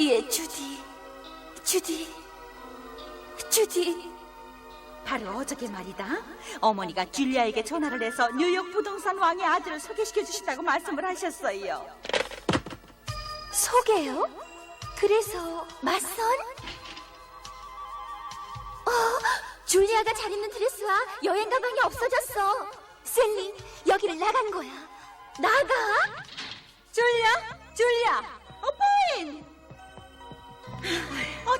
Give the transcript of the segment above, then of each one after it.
예, 주디. 주디. 주디. 바로 어저께 말이다. 어머니가 줄리아에게 전화를 해서 뉴욕 부동산 왕의 아들을 소개시켜 주신다고 말씀을 하셨어요. 소개요? 그래서 맞선? 어, 줄리아가 잘 입는 드레스와 여행 가방이 없어졌어. 셀리, 여기를 나간 거야. 나가? 줄리아, 줄리아, 어, 포인.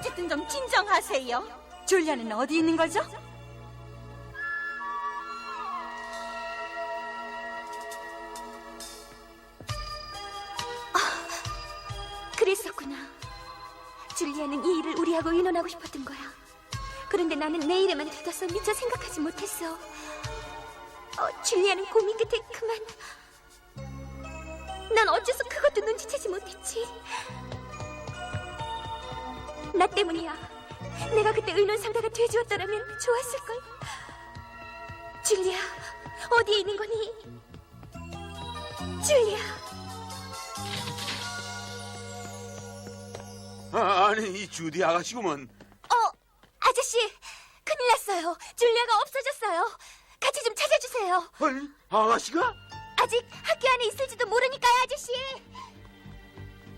어쨌든 좀 진정하세요. 줄리아는 어디 있는 거죠? 그랬었구나. 줄리아는 이 일을 우리하고 의논하고 싶었던 거야. 그런데 나는 내 일에만 들떠서 미처 생각하지 못했어. 어, 줄리아는 고민 끝에 그만. 난 어째서 그것도 눈치채지 못했지. 나 때문이야. 내가 그때 의논 상대가 돼주었더라면 좋았을걸. 줄리아, 어디에 있는 거니? 줄리아. 아, 아니 이 주디 아가씨구먼 어, 아저씨, 큰일 났어요. 줄리아가 없어졌어요. 같이 좀 찾아주세요. 아니 아가씨가? 아직 학교 안에 있을지도 모르니까요, 아저씨.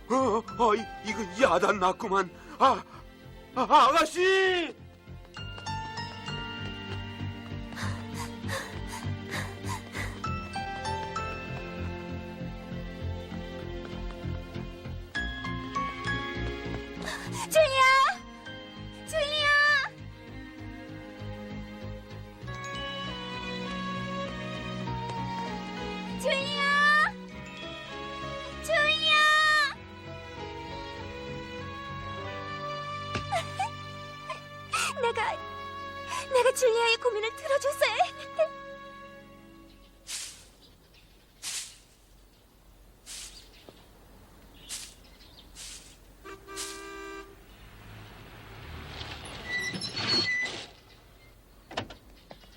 어, 어 이, 이거 야단 났구만 아, 아 아가씨 고민을 들어줬어야 했는데.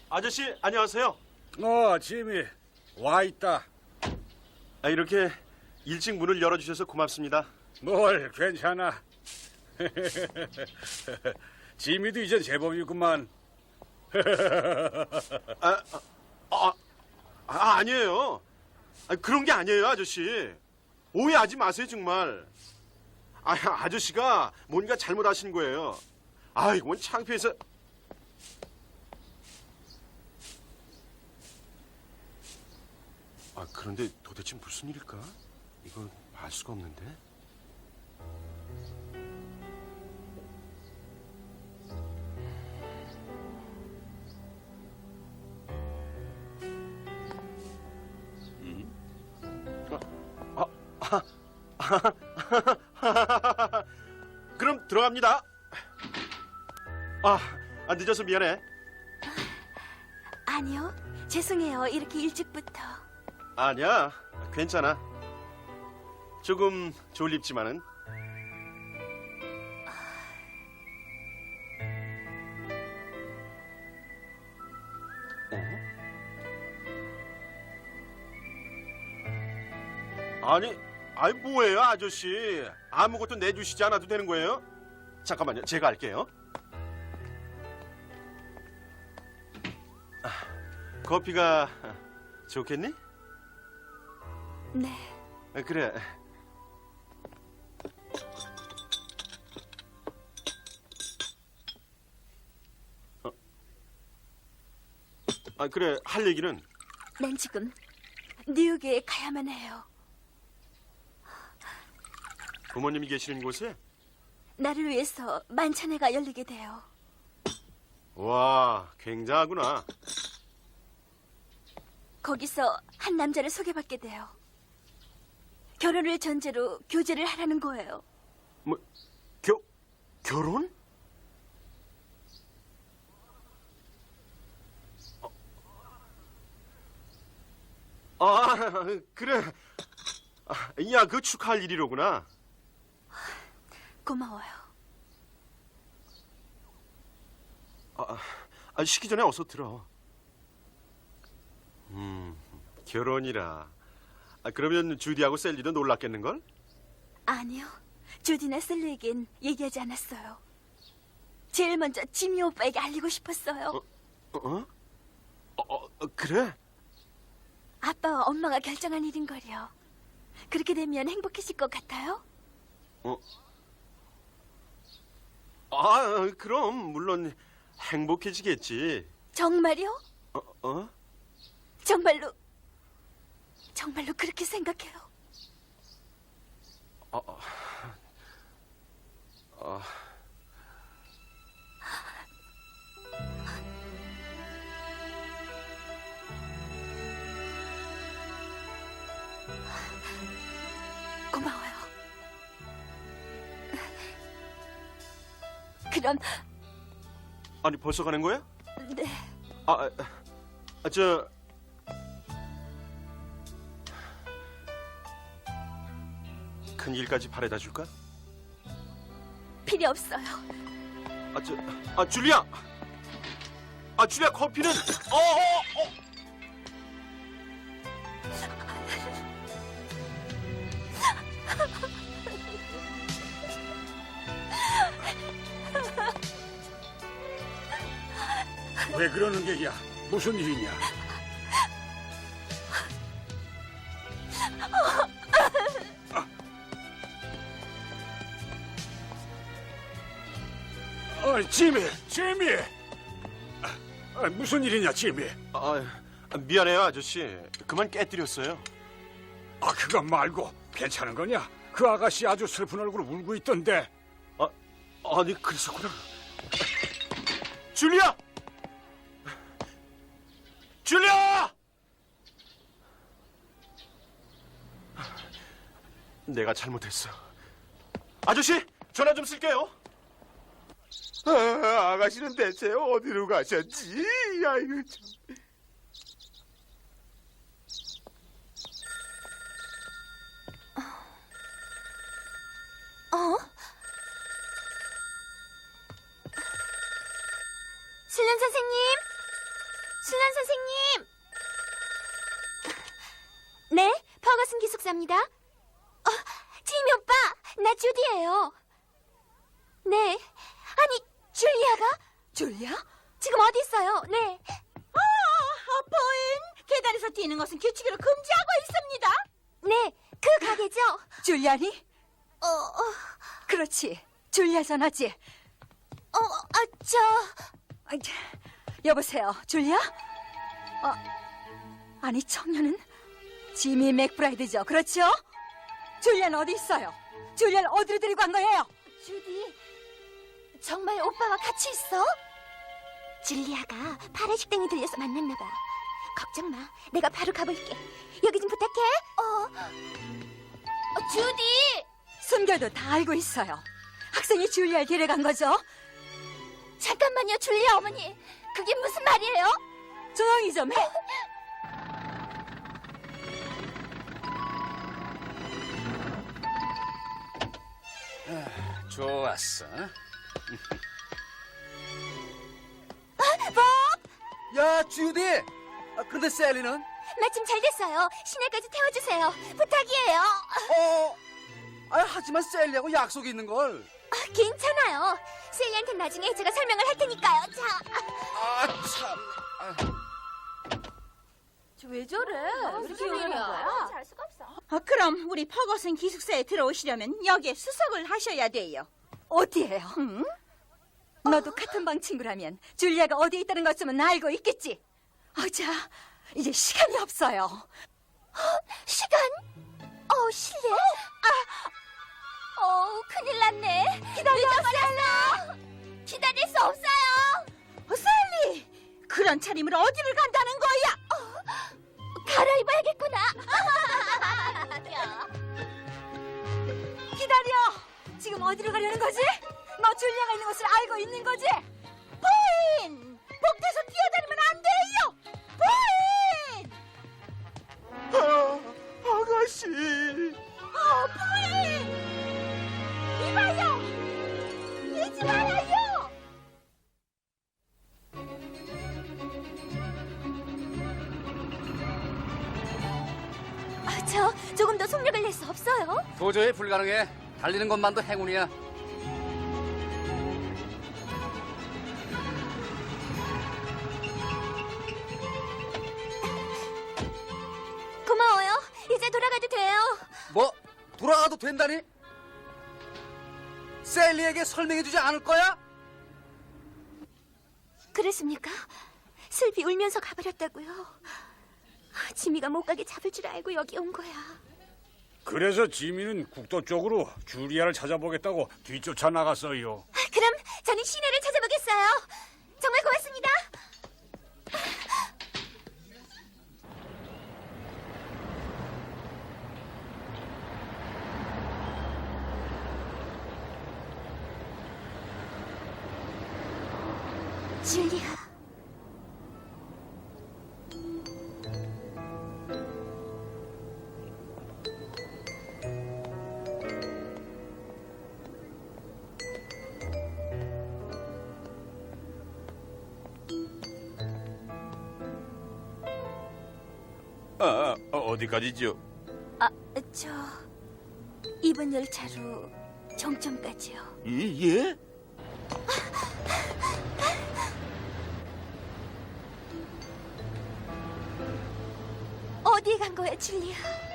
아저씨 안녕하세요. 어, 지미 와 있다. 아, 이렇게 일찍 문을 열어주셔서 고맙습니다. 뭘 괜찮아. 지미도 이제 제법이구만. 아, 아, 아, 아니에요. 아, 그런 게 아니에요, 아저씨. 오해하지 마세요, 정말. 아, 아저씨가 뭔가 잘못하신 거예요. 아, 이건 창피해서. 아, 그런데 도대체 무슨 일일까? 이건 알 수가 없는데. 그럼 들어갑니다. 아, 아, 늦어서 미안해. 아니요, 죄송해요. 이렇게 일찍부터. 아니야, 괜찮아. 조금 졸립지만은. 아니 뭐예요, 아저씨? 아무것도 내주시지 않아도 되는 거예요? 잠깐만요, 제가 할게요. 아, 커피가 좋겠니? 네. 아, 그래. 어. 아, 그래. 할 얘기는 난 지금 뉴욕에 가야만 해요. 부모님이 계시는 곳에 나를 위해서 만찬회가 열리게 돼요. 와, 굉장하구나. 거기서 한 남자를 소개받게 돼요. 결혼을 전제로 교제를 하라는 거예요. 뭐 겨, 결혼? 어. 아, 그래. 아, 야, 그 축하할 일이로구나. 고마워요. 아, 아, 식기 전에 어서 들어. 음, 결혼이라. 아, 그러면 주디하고 셀리도 놀랐겠는걸? 아니요. 주디나 셀리에겐 얘기하지 않았어요. 제일 먼저 지미 오빠에게 알리고 싶었어요. 어? 어? 어, 어, 그래? 아빠와 엄마가 결정한 일인 거려. 그렇게 되면 행복해질 것 같아요? 어? 아, 그럼 물론 행복해지겠지. 정말요? 어? 어? 정말로 정말로 그렇게 생각해요. 어, 어. 어. 고마워요. 그럼 아니 벌써 가는 거야? 네. 아, 아, 아, 저 큰 일까지 바래다 줄까? 필요 없어요. 아, 저, 아, 줄리아! 아, 줄리아, 커피는, 어, 어, 어! 왜 그러는 게야? 무슨 일이냐? 아, 지미, 지미. 아, 아, 무슨 일이냐, 지미? 아, 아, 미안해요, 아저씨. 그만 깨뜨렸어요. 아, 그건 말고 괜찮은 거냐? 그 아가씨 아주 슬픈 얼굴로 울고 있던데. 아, 아니, 그랬었구나. 줄리아! 줄리아! 내가 잘못했어. 아저씨, 전화 좀 쓸게요. 아, 아가씨는 대체 어디로 가셨지? 아이고 참. 어? 신란 선생님? 신란 선생님? 네, 퍼거슨 기숙사입니다. 어, 지미 오빠, 나 주디예요. 네, 아니 줄리아가 줄리아? 지금 어디 있어요? 네, 아, 아포인 계단에서 뛰는 것은 규칙으로 금지하고 있습니다. 네, 그 가게죠. 줄리아니? 어, 어, 그렇지. 줄리아 전화지. 어, 아, 저, 아이, 자, 여보세요, 줄리아? 어, 아니 청년은 지미 맥브라이드죠, 그렇죠? 줄리아는 어디 있어요? 줄리아를 어디로 데리고 간 거예요? 주디, 정말 오빠와 같이 있어? 줄리아가 파란 식당에 들려서 만났나 봐. 걱정 마, 내가 바로 가볼게. 여기 좀 부탁해. 어, 어 주디. 숨겨도 다 알고 있어요. 학생이 줄리아를 데려간 거죠? 잠깐만요, 줄리아 어머니. 그게 무슨 말이에요? 조용히 좀 해. 좋았어. 야, 주디! 아, 그런데 셀리는? 마침 잘 됐어요. 시내까지 태워주세요. 부탁이에요. 어, 아, 하지만 셀리하고 약속이 있는 걸. 아, 괜찮아요. 셀리한테 나중에 제가 설명을 할 테니까요. 자, 아, 참. 아. 왜 저래? 왜 이렇게 얘기하는 거야? 잘 수가 없어. 어, 그럼 우리 퍼거슨 기숙사에 들어오시려면 여기에 수석을 하셔야 돼요. 어디에요? 응? 너도 같은 방 친구라면 줄리아가 어디에 있다는 것쯤은 알고 있겠지? 어, 자, 이제 시간이 없어요. 시간? 어, 실례? 아, 어, 큰일 났네. 기다려, 늦어버렸어. 기다릴 수 없어요. 어, 셀리! 그런 차림으로 어디를 간다는 거야? 갈아입어야겠구나. 기다려! 지금 어디로 가려는 거지? 너 줄리아가 있는 곳을 알고 있는 거지? 부인! 복도에서 뛰어다니면 안 돼요! 부인! 아, 아가씨. 어, 부인! 이봐요! 뛰지 말아요! 아, 저 조금 더 속력을 낼 수 없어요? 도저히 불가능해. 달리는 것만도 행운이야. 돌아가도 돼요. 뭐 돌아가도 된다니? 셀리에게 설명해주지 않을 거야? 그랬습니까? 슬비 울면서 가버렸다고요. 아, 지미가 못 가게 잡을 줄 알고 여기 온 거야. 그래서 지미는 국도 쪽으로 줄리아를 찾아보겠다고 뒤쫓아 나갔어요. 아, 그럼 저는 시내를 찾아보겠어요. 정말 고맙습니다. 줄리아. 아, 아, 어디까지죠? 아, 저 이번 열차로 정점까지요. 예? 예? 어디에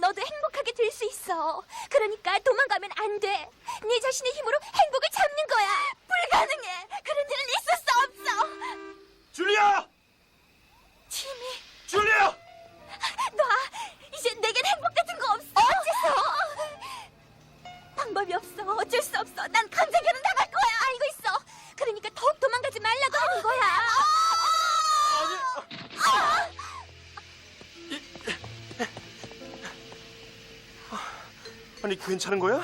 너도 행복하게 될 수 있어. 그러니까 도망가면 안 돼. 네 자신의 힘으로 행복을 잡는 거야. 불가능해. 그런 일은 있을 수 없어. 줄리아! 괜찮은 거야?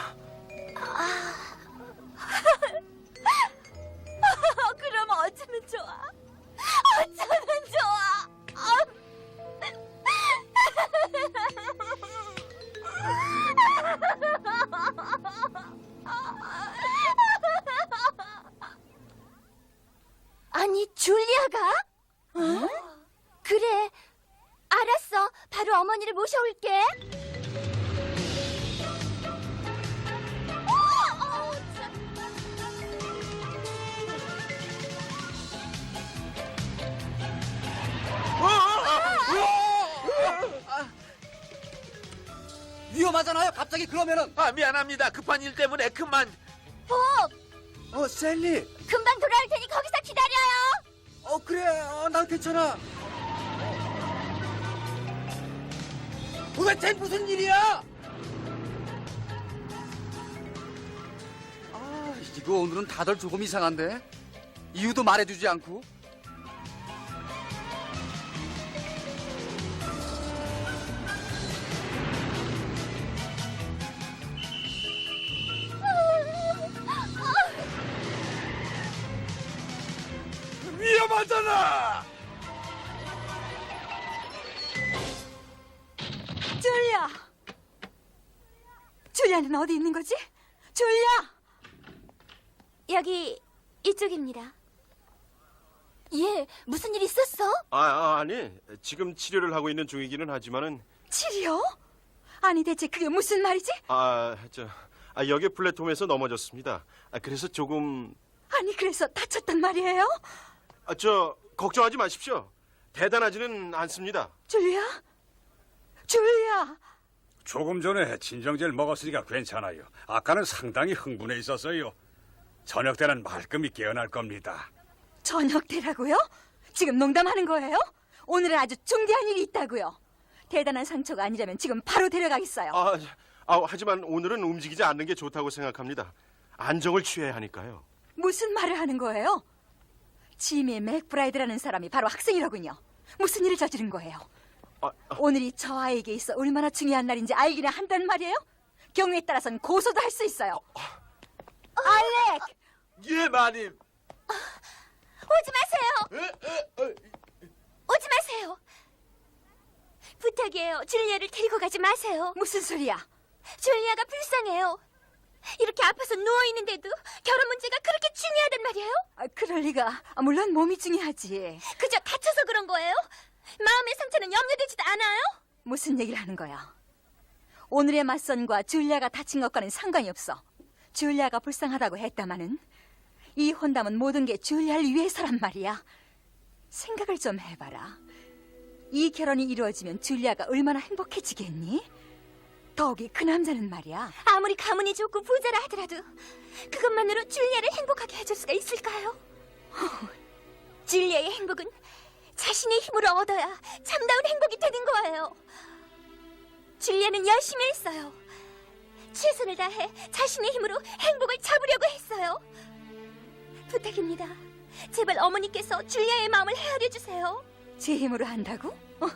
위험하잖아요. 갑자기 그러면은 아, 미안합니다. 급한 일 때문에 그만. 복! 어 셀리. 금방 돌아올 테니 거기서 기다려요. 어 그래. 어, 난 괜찮아. 도대체 무슨 일이야? 아 이거 오늘은 다들 조금 이상한데 이유도 말해주지 않고. 위험하잖아. 줄리아! 줄리아는 어디 있는 거지? 줄리아! 여기 이쪽입니다. 예, 무슨 일 있었어? 아, 아 아 니 지금 치료를 하고 있는 중이기는 하지만은 치료? 아니 대체 그게 무슨 말이지? 아, 저, 아, 역의 플랫폼에서 넘어졌습니다. 아, 그래서 조금, 아니 그래서 다쳤단 말이에요? 아, 저, 걱정하지 마십시오. 대단하지는 않습니다. 줄리아? 줄리아! 조금 전에 진정제를 먹었으니까 괜찮아요. 아까는 상당히 흥분해 있었어요. 저녁 때는 말끔히 깨어날 겁니다. 저녁 때라고요? 지금 농담하는 거예요? 오늘은 아주 중대한 일이 있다고요. 대단한 상처가 아니라면 지금 바로 데려가겠어요. 아, 아, 하지만 오늘은 움직이지 않는 게 좋다고 생각합니다. 안정을 취해야 하니까요. 무슨 말을 하는 거예요? 지미 맥브라이드라는 사람이 바로 학생이로군요. 무슨 일을 저지른 거예요? 아, 아, 오늘이 저 아이에게 있어 얼마나 중요한 날인지 알기나 한단 말이에요? 경우에 따라선 고소도 할 수 있어요. 알렉! 예, 마님. 오지 마세요. 오지 마세요. 부탁이에요. 줄리아를 데리고 가지 마세요. 무슨 소리야? 줄리아가 불쌍해요. 이렇게 아파서 누워 있는데도 결혼 문제가 그렇게 중요하단 말이에요? 아, 그럴 리가. 아, 물론 몸이 중요하지. 그저 다쳐서 그런 거예요? 마음의 상처는 염려되지도 않아요? 무슨 얘기를 하는 거야? 오늘의 맞선과 줄리아가 다친 것과는 상관이 없어. 줄리아가 불쌍하다고 했다마는 이 혼담은 모든 게 줄리아를 위해서란 말이야. 생각을 좀 해봐라. 이 결혼이 이루어지면 줄리아가 얼마나 행복해지겠니? 더욱이 그 남자는 말이야. 아무리 가문이 좋고 부자라 하더라도 그것만으로 줄리아를 행복하게 해줄 수가 있을까요? 줄리아의 행복은 자신의 힘으로 얻어야 참다운 행복이 되는 거예요. 줄리아는 열심히 했어요. 최선을 다해 자신의 힘으로 행복을 잡으려고 했어요. 부탁입니다. 제발 어머니께서 줄리아의 마음을 헤아려 주세요. 제 힘으로 한다고?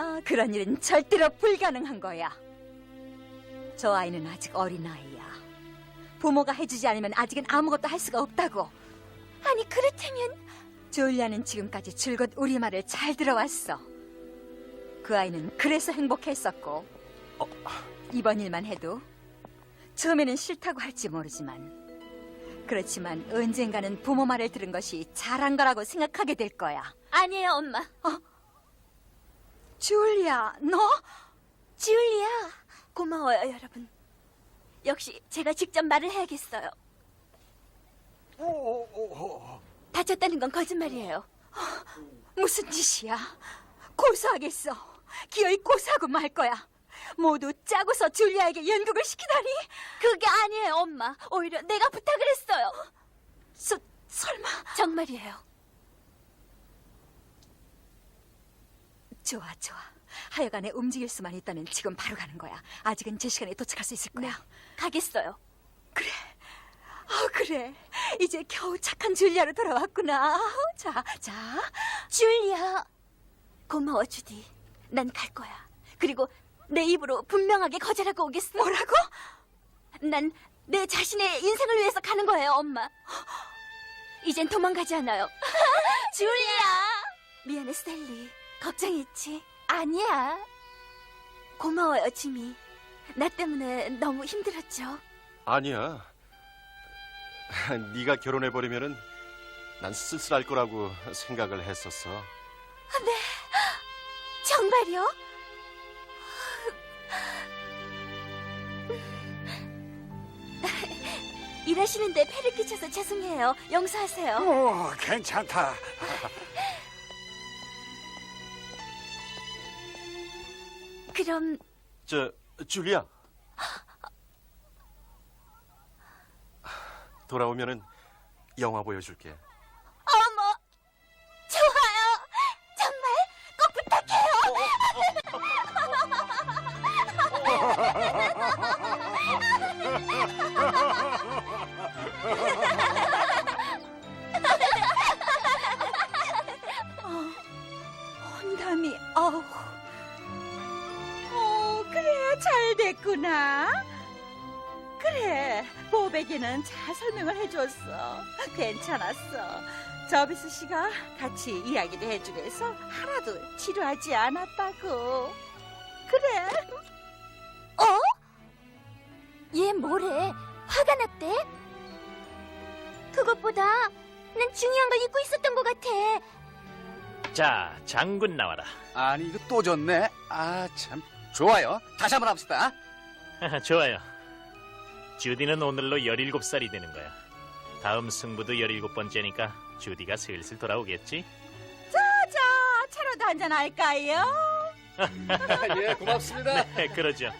아, 그런 일은 절대로 불가능한 거야. 저 아이는 아직 어린 아이야. 부모가 해주지 않으면 아직은 아무것도 할 수가 없다고. 아니 그렇다면 줄리아는 지금까지 줄곧 우리 말을 잘 들어왔어. 그 아이는 그래서 행복했었고, 이번 일만 해도 처음에는 싫다고 할지 모르지만, 그렇지만 언젠가는 부모 말을 들은 것이 잘한 거라고 생각하게 될 거야. 아니에요 엄마. 줄리아, 너? 줄리아, 고마워요, 여러분. 역시 제가 직접 말을 해야겠어요. 다쳤다는 건 거짓말이에요. 무슨 짓이야? 고소하겠어. 기어이 고소하고 말 거야. 모두 짜고서 줄리아에게 연극을 시키다니. 그게 아니에요, 엄마. 오히려 내가 부탁을 했어요. 서, 설마. 정말이에요. 좋아, 좋아. 하여간에 움직일 수만 있다면 지금 바로 가는 거야. 아직은 제 시간에 도착할 수 있을 거야. 가겠어요. 아, 그래. 이제 겨우 착한 줄리아로 돌아왔구나. 자, 자. 줄리아, 고마워, 주디. 난 갈 거야. 그리고 내 입으로 분명하게 거절하고 오겠어. 뭐라고? 난 내 자신의 인생을 위해서 가는 거예요, 엄마. 이젠 도망가지 않아요. 줄리아! 미안해, 스텔리. 걱정했지? 아니야. 고마워요, 지미. 나 때문에 너무 힘들었죠? 아니야. 네가 결혼해 버리면은 난 쓸쓸할 거라고 생각을 했었어. 정말요? 일하시는데 폐를 끼쳐서 죄송해요. 용서하세요. 오, 괜찮다. 그럼 저 줄리아. 돌아오면은 영화 보여줄게. 저비스 씨가 같이 이야기도 해주고 해서 하나도 지루하지 않았다고. 그래. 어? 얘 뭐래? 화가 났대? 그것보다 난 중요한 걸 잊고 있었던 것 같아. 자, 장군 나와라. 아니 이거 또 졌네. 아 참. 좋아요. 다시 한번 합시다. 좋아요. 주디는 오늘로 17살이 되는 거야. 다음 승부도 17번째니까 주디가 슬슬 돌아오겠지? 자, 차로도 한잔 할까요? 예, 고맙습니다. 네, 그러죠.